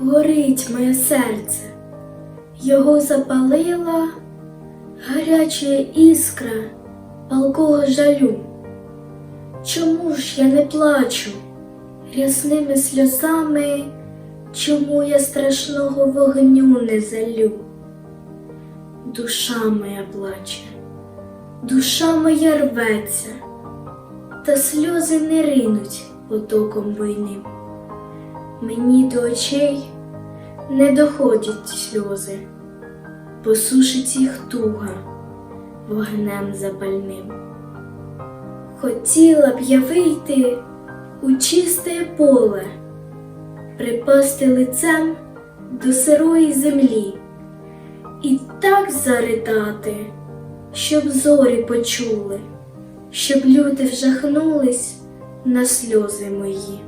горить моє серце, його запалила гаряча іскра палкого жалю. Чому ж я не плачу рясними сльозами, чому я страшного вогню не залю? Душа моя плаче, душа моя рветься, та сльози не ринуть потоком війни. Мені до очей не доходять сльози, посушить їх туга вогнем запальним. Хотіла б я вийти у чисте поле, припасти лицем до сирої землі і так заридати, щоб зорі почули, щоб люди вжахнулись на сльози мої.